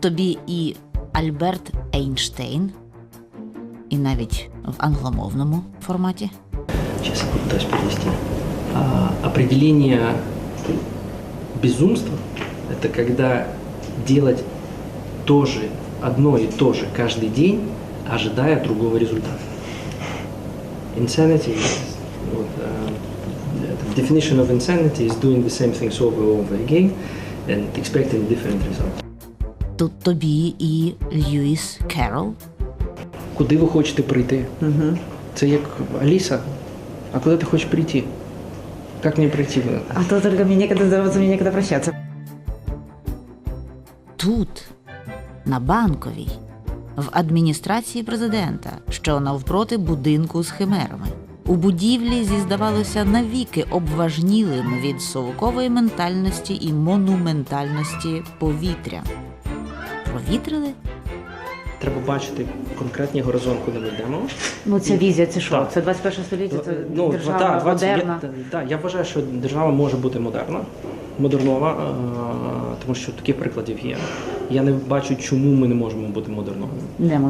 тобі і Альберт Ейнштейн, і навіть в англомовному форматі. Сейчас я попытаюсь перевести. А, определение безумства – это когда делать то же, одно и то же каждый день, ожидая другого результата. Insanity is, вот, uh, the definition of insanity is doing the same things over and over again and expecting different results. Тут тобі і Льюіс Керрол, Куди ви хочете прийти? Угу. Це як Аліса. А куди ти хочеш прийти? Як мені прийти? А то только мне некогда здороваться, мне некогда прощаться. тут, на банковій, в адміністрації президента, що навпроти будинку з химерами. У будівлі зі, здавалося, навіки обважнілим від совкової ментальності і монументальності повітря. Провітрили? Треба бачити конкретний горизонт, куди ми йдемо. Ну, ця візія, це що? Так. Це 21 століття, це Ну, держава так, 20 модерна. Я, так, я вважаю, що держава може бути модерна, модернова, е, тому що таких прикладів є. Я не бачу, чому ми не можемо бути модерновими.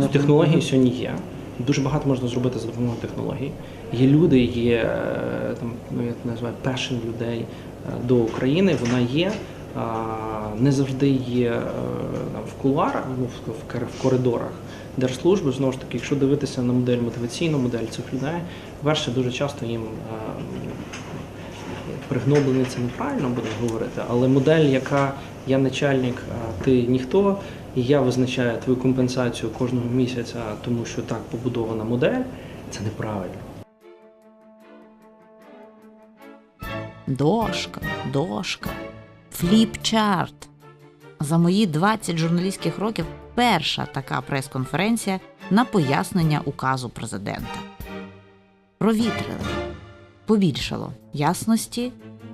Технології сьогодні є. Дуже багато можна зробити за допомогою технологій. Є люди, є е, там, ну я називаю passion людей е, до України. Вона є. а, Не завжди є кулуарах, ну, в, коридорах держслужби. Знову ж таки, якщо дивитися на модель мотиваційну, модель цих людей, перше дуже часто їм е, пригноблений це неправильно буде говорити, але модель, яка я начальник, а ти ніхто, і я визначаю твою компенсацію кожного місяця, тому що так побудована модель, це неправильно. Дошка, дошка, фліп-чарт. За мої 20 журналістських років перша така прес-конференція на пояснення указу президента. Провітрили, побільшало ясності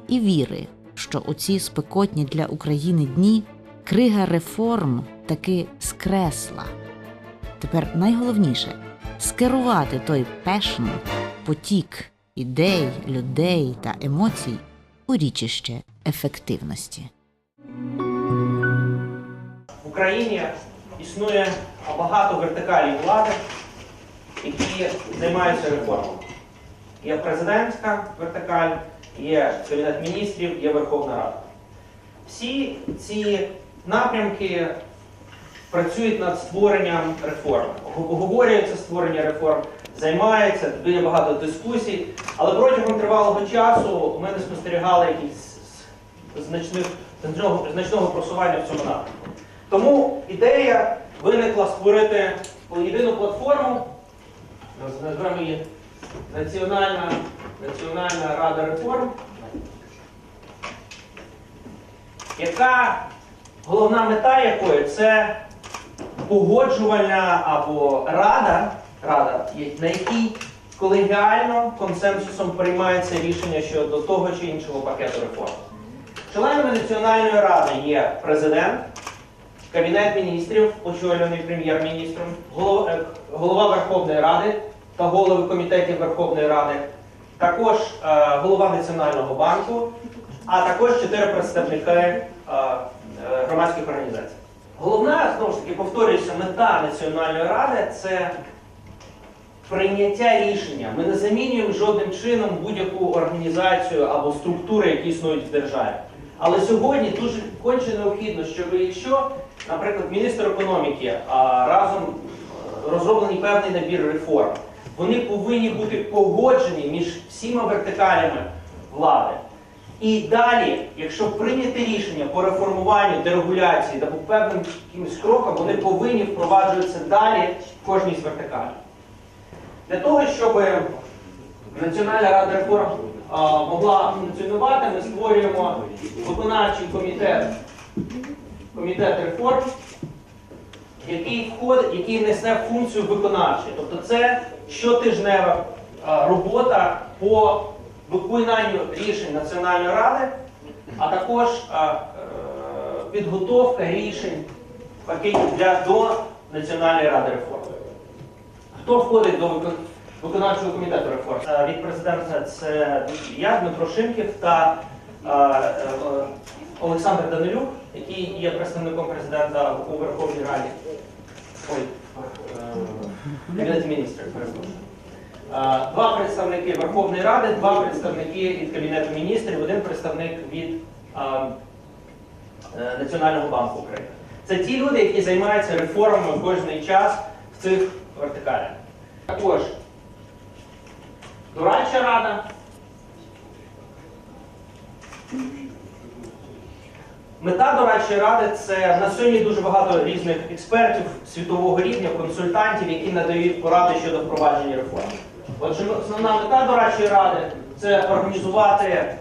і віри, що у ці спекотні для України дні крига реформ таки скресла. Тепер найголовніше скерувати той пешн, потік ідей, людей та емоцій у річище ефективності. В Україні існує багато вертикалів влади, які займаються реформами. Є президентська вертикаль, є Кабінет міністрів, є Верховна Рада. Всі ці напрямки працюють над створенням реформ, обговорюється створення реформ, займаються, є багато дискусій, але протягом тривалого часу ми не спостерігали якихось значних, значного просування в цьому напрямку. Тому ідея виникла створити єдину платформу, назвемо її Національна, Національна Рада реформ, яка головна мета якої це погоджувальна або рада, рада, на якій колегіально консенсусом приймається рішення щодо того чи іншого пакету реформ. Членами Національної ради є президент, Кабінет міністрів, очолюваний прем'єр-міністром, голова, е, голова Верховної Ради та голови комітетів Верховної Ради, також е, голова Національного банку, а також чотири представники е, громадських організацій. Головна, знову ж таки, повторюється, мета Національної ради це прийняття рішення. Ми не замінюємо жодним чином будь-яку організацію або структури, які існують в державі. Але сьогодні дуже конче необхідно, щоб якщо, наприклад, міністр економіки а, разом е, розроблений певний набір реформ, вони повинні бути погоджені між всіма вертикалями влади. І далі, якщо прийняти рішення по реформуванню, дерегуляції та по певним якимось крокам, вони повинні впроваджуватися далі в кожній з вертикалей. Для того, щоб Національна рада реформ могла функціонувати, ми створюємо виконавчий комітет, комітет реформ, який входить, який несе функцію виконавчої. Тобто це щотижнева робота по виконанню рішень Національної ради, а також е, підготовка рішень пакетів для до Національної ради реформ. Хто входить до виконавчого комітету реформ? Е, Від президента це я, Дмитро Шимків та е, е, Олександр Данилюк, який є представником президента у Верховній Раді. Ой, е, Кабінет міністрів, перепрошую. Два представники Верховної Ради, два представники від Кабінету міністрів, один представник від е, Національного банку України. Це ті люди, які займаються реформами кожний час в цих вертикалях. Також дорадча рада. Мета дорадчої ради це на сьогодні дуже багато різних експертів світового рівня, консультантів, які надають поради щодо впровадження реформ. Отже, основна мета дорадчої ради це організувати е,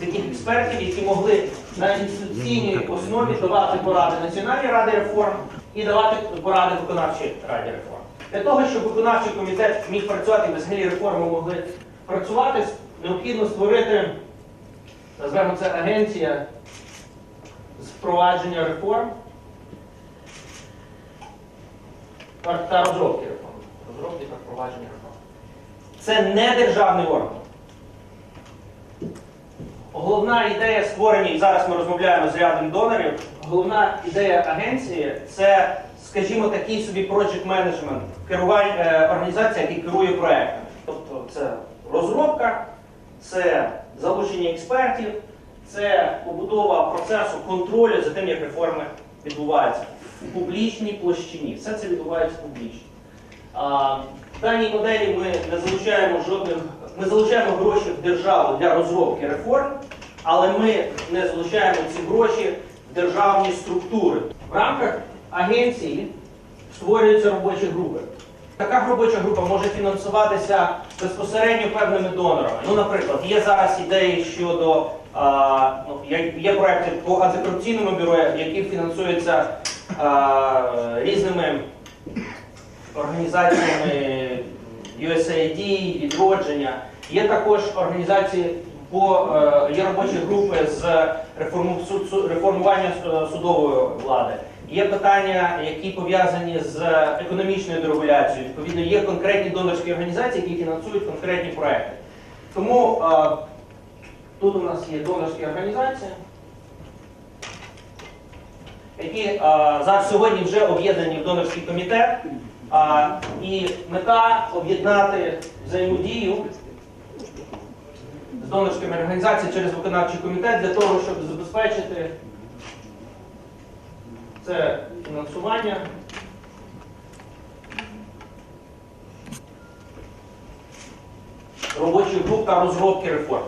таких експертів, які могли на інституційній основі давати поради Національній раді реформ і давати поради виконавчій раді реформ. Для того, щоб виконавчий комітет міг працювати і взагалі реформи могли працювати, необхідно створити, назвемо це агенція з впровадження реформ та розробки реформ. Розробки та впровадження реформ. Це не державний орган. Головна ідея створення, і зараз ми розмовляємо з рядом донорів, головна ідея агенції це, скажімо, такий собі project management, керування, е, організація, яка керує проектами. Тобто це розробка, це залучення експертів, це побудова процесу контролю за тим, як реформи відбуваються в публічній площині. Все це відбувається публічно. В даній моделі ми не залучаємо жодних, ми залучаємо гроші в державу для розробки реформ, але ми не залучаємо ці гроші в державні структури. В рамках агенції створюються робочі групи. Така робоча група може фінансуватися безпосередньо певними донорами. Ну, наприклад, є зараз ідеї щодо а, ну, є- проекти по антикорупційному бюро, які фінансуються а, різними організаціями USAID, відродження. Є також організації по е, є робочі групи з реформування е, судової влади. Є питання, які пов'язані з економічною дерегуляцією. Відповідно, є конкретні донорські організації, які фінансують конкретні проекти. Тому е, тут у нас є донорські організації, які е, зараз сьогодні вже об'єднані в донорський комітет. А, і мета об'єднати взаємодію з донорськими організаціями через виконавчий комітет для того, щоб забезпечити це фінансування. робочих груп та розробки реформ.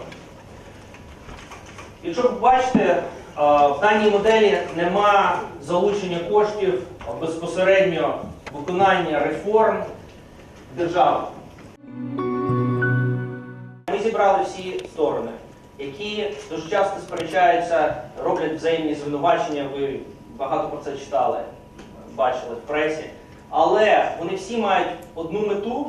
Якщо ви бачите, в даній моделі нема залучення коштів безпосередньо виконання реформ держави. Ми зібрали всі сторони, які дуже часто сперечаються, роблять взаємні звинувачення. Ви багато про це читали, бачили в пресі. Але вони всі мають одну мету.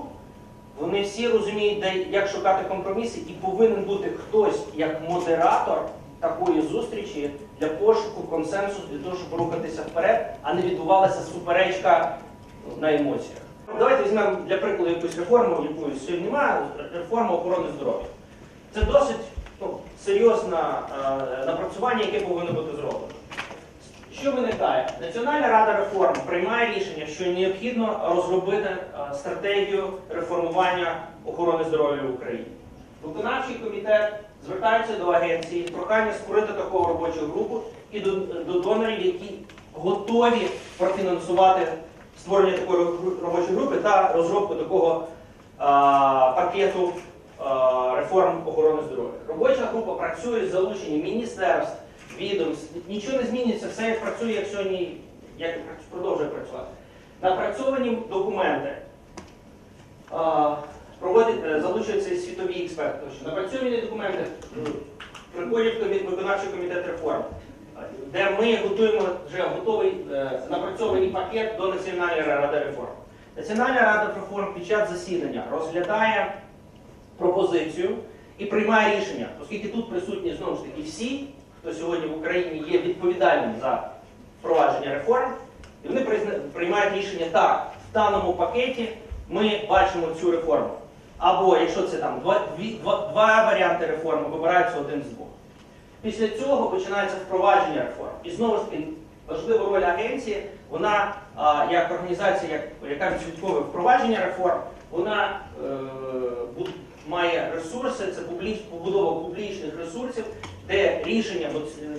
Вони всі розуміють, де як шукати компроміси, і повинен бути хтось як модератор такої зустрічі для пошуку консенсусу, для того, щоб рухатися вперед, а не відбувалася суперечка на емоціях. Давайте візьмемо для прикладу якусь реформу, яку сьогодні немає, реформа охорони здоров'я. Це досить ну, серйозне е, напрацювання, яке повинно бути зроблено. Що виникає? Національна рада реформ приймає рішення, що необхідно розробити е, стратегію реформування охорони здоров'я в Україні. Виконавчий комітет звертається до агенції, прохання створити таку робочу групу і до, до донорів, які готові профінансувати створення такої робочої групи та розробку такого а, пакету а, реформ охорони здоров'я. Робоча група працює з залученням міністерств, відомств. Нічого не зміниться, все працює, як сьогодні, як продовжує працювати. Напрацьовані документи а, проводять, е, залучуються світові експерти. Що Напрацьовані документи приходять в виконавчий комітет реформ, де ми готуємо вже готовий е, напрацьований пакет до Національної ради реформ. Національна рада реформ під час засідання розглядає пропозицію і приймає рішення, оскільки тут присутні знову ж таки всі, хто сьогодні в Україні є відповідальним за впровадження реформ, і вони приймають рішення так, в даному пакеті ми бачимо цю реформу. Або якщо це там два, два, два варіанти реформи, вибирається один з двох. Після цього починається впровадження реформ. І знову ж таки, важлива роль агенції, вона а, як організація, як, яка відслідковує впровадження реформ, вона е, має ресурси, це публіч, побудова публічних ресурсів, де рішення,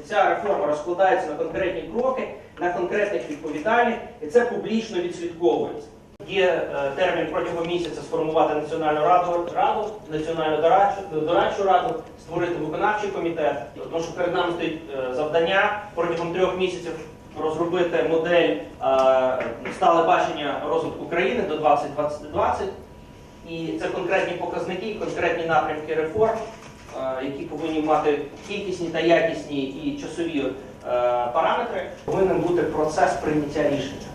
ця реформа розкладається на конкретні кроки, на конкретних відповідальних, і це публічно відслідковується. Є е, термін протягом місяця сформувати національну раду, раду національну дорадчу, дорадчу раду, створити виконавчий комітет. Тому що перед нами стоїть е, завдання протягом трьох місяців розробити модель е, стале бачення розвитку країни до 2020. І це конкретні показники, конкретні напрямки реформ, е, які повинні мати кількісні та якісні і часові е, параметри. Повинен бути процес прийняття рішення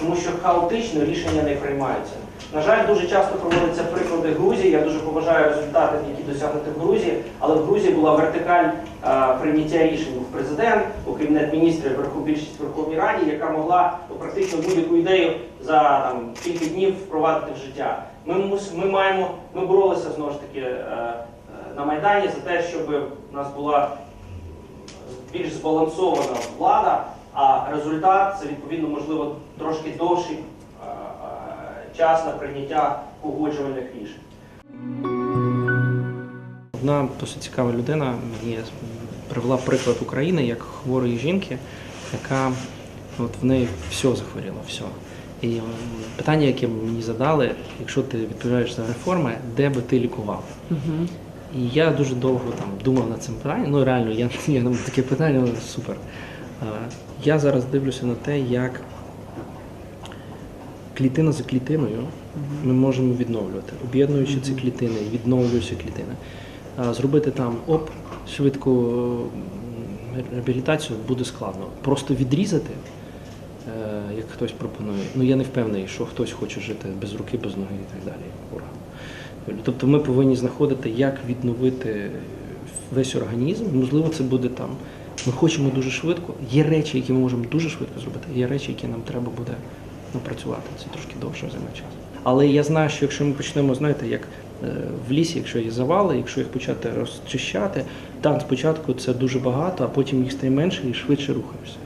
тому що хаотично рішення не приймаються. На жаль, дуже часто проводяться приклади Грузії. Я дуже поважаю результати, які досягнуті в Грузії, але в Грузії була вертикаль е, прийняття рішень був президент, був кабінет міністрів, верху більшість в Верховній Раді, яка могла ну, практично будь-яку ідею за там кілька днів впровадити в життя. Ми мус- ми маємо, ми боролися знову ж таки е, е, на майдані за те, щоб у нас була більш збалансована влада, а результат це відповідно можливо трошки довший е, час на прийняття погоджувальних рішень. Одна досить цікава людина мені привела приклад України як хворої жінки, яка от в неї все захворіло, все. І питання, яке мені задали, якщо ти відповідаєш за реформи, де би ти лікував? І я дуже довго там думав над цим питанням. Ну реально, я, я таке питання ну, супер. Е, Я зараз дивлюся на те, як клітина за клітиною ми можемо відновлювати, об'єднуючи ці клітини, відновлюючи клітини. Зробити там оп, швидку реабілітацію буде складно. Просто відрізати, е, як хтось пропонує. Ну я не впевнений, що хтось хоче жити без руки, без ноги і так далі. Ура. Тобто ми повинні знаходити, як відновити весь організм. Можливо, це буде там. Ми хочемо дуже швидко. Є речі, які ми можемо дуже швидко зробити, є речі, які нам треба буде напрацювати. Це трошки довше займе час. Але я знаю, що якщо ми почнемо, знаєте, як е, в лісі, якщо є завали, якщо їх почати розчищати, там спочатку це дуже багато, а потім їх стає менше і швидше рухаєшся.